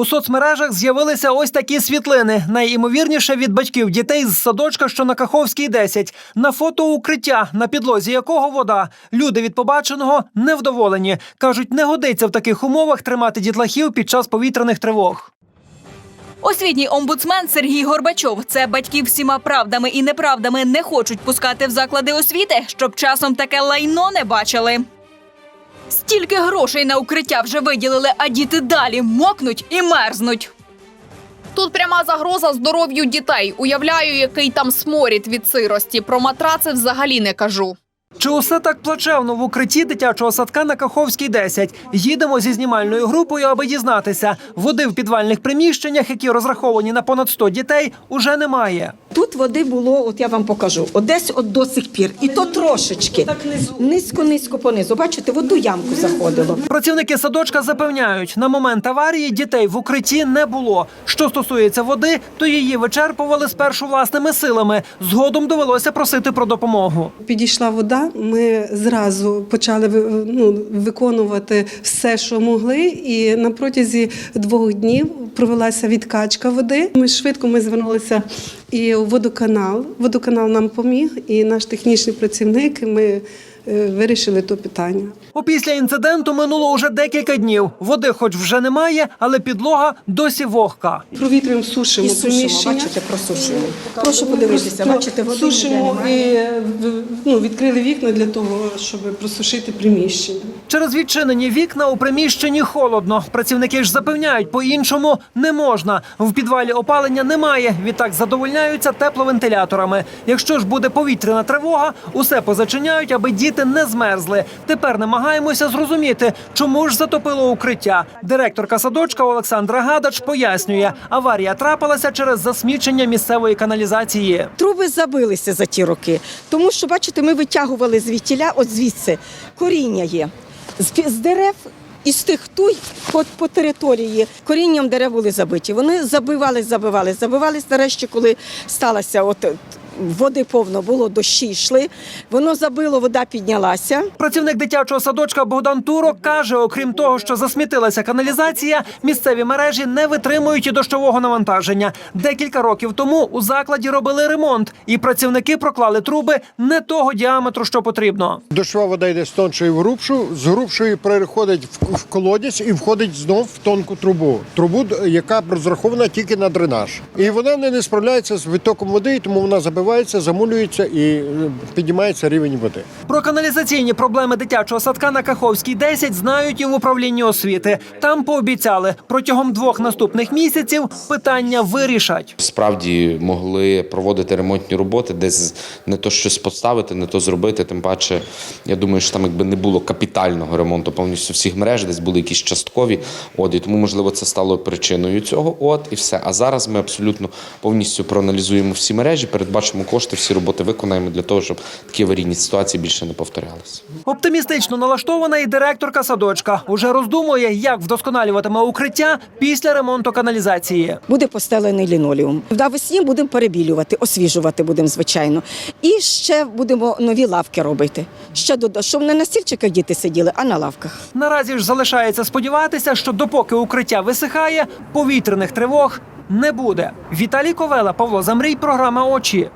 У соцмережах з'явилися ось такі світлини. Найімовірніше від батьків дітей з садочка, що на Каховській 10. На фото укриття, на підлозі якого вода. Люди від побаченого невдоволені. кажуть, не годиться в таких умовах тримати дітлахів під час повітряних тривог. Освітній омбудсмен Сергій Горбачов. Це батьків всіма правдами і неправдами не хочуть пускати в заклади освіти, щоб часом таке лайно не бачили. Стільки грошей на укриття вже виділили, а діти далі мокнуть і мерзнуть. Тут пряма загроза здоров'ю дітей. Уявляю, який там сморід від сирості. Про матраци взагалі не кажу. Чи усе так плачевно в укритті дитячого садка на Каховській 10? Їдемо зі знімальною групою, аби дізнатися. Води в підвальних приміщеннях, які розраховані на понад 100 дітей, уже немає. Тут води було, от я вам покажу, от десь от до сих пір. І то трошечки. Низько, низько понизу. Бачите, в одну ямку заходило. Працівники садочка запевняють, на момент аварії дітей в укритті не було. Що стосується води, то її вичерпували спершу власними силами. Згодом довелося просити про допомогу. Підійшла вода, ми зразу почали ну, виконувати все, що могли, і на протязі двох днів провелася відкачка води. Ми швидко ми звернулися і у водоканал. Водоканал нам поміг, і наш технічний працівник. Ми вирішили то питання. Опісля інциденту минуло уже декілька днів. Води, хоч вже немає, але підлога досі вогка. Провітрюємо, сушимо, І сушимо, приміщення. бачите, просушуємо. Прошу подивитися, бачите, води сушимо і немає. ну, відкрили вікна для того, щоб просушити приміщення. Через відчинені вікна у приміщенні холодно. Працівники ж запевняють, по-іншому не можна. В підвалі опалення немає. Відтак задовольняються тепловентиляторами. Якщо ж буде повітряна тривога, усе позачиняють, аби діти не змерзли. Тепер намагаємося зрозуміти, чому ж затопило укриття. Директорка садочка Олександра Гадач пояснює, аварія трапилася через засмічення місцевої каналізації. Труби забилися за ті роки. Тому що, бачите, ми витягували звідтіля, от звідси, коріння є. З, дерев і з тих туй по, по території корінням дерев були забиті. Вони забивались, забивались, забивались. Нарешті, коли сталося от. Води повно було, дощі йшли, воно забило, вода піднялася. Працівник дитячого садочка Богдан Турок каже: окрім того, що засмітилася каналізація, місцеві мережі не витримують і дощового навантаження. Декілька років тому у закладі робили ремонт, і працівники проклали труби не того діаметру, що потрібно. Дощова вода йде з тоншої в грубшу, з грубшої переходить в, колодязь і входить знов в тонку трубу. Трубу, яка розрахована тільки на дренаж. І вона не, справляється з відтоком води, тому вона забивається, замулюється і е, піднімається рівень води. Про каналізаційні проблеми дитячого садка на Каховській 10 знають і в управлінні освіти. Там пообіцяли протягом двох наступних місяців питання вирішать. Справді могли проводити ремонтні роботи, десь не то щось поставити, не то зробити. Тим паче, я думаю, що там якби не було капітального ремонту повністю всіх мереж, десь були якісь часткові. От і тому, можливо, це стало причиною цього. От і все. А зараз ми абсолютно повністю проаналізуємо всі мережі, передбачимо кошти, всі роботи виконаємо для того, щоб такі аварійні ситуації більше не повторялися. Оптимістично налаштована і директорка садочка. Уже роздумує, як вдосконалюватиме укриття після ремонту каналізації. Буде постелений лінолеум. Навесні будемо перебілювати, освіжувати будемо, звичайно. І ще будемо нові лавки робити. Ще дода- щоб не на стільчиках діти сиділи, а на лавках. Наразі ж залишається сподіватися, що допоки укриття висихає, повітряних тривог не буде. Віталій Ковела, Павло Замрій, програма Очі.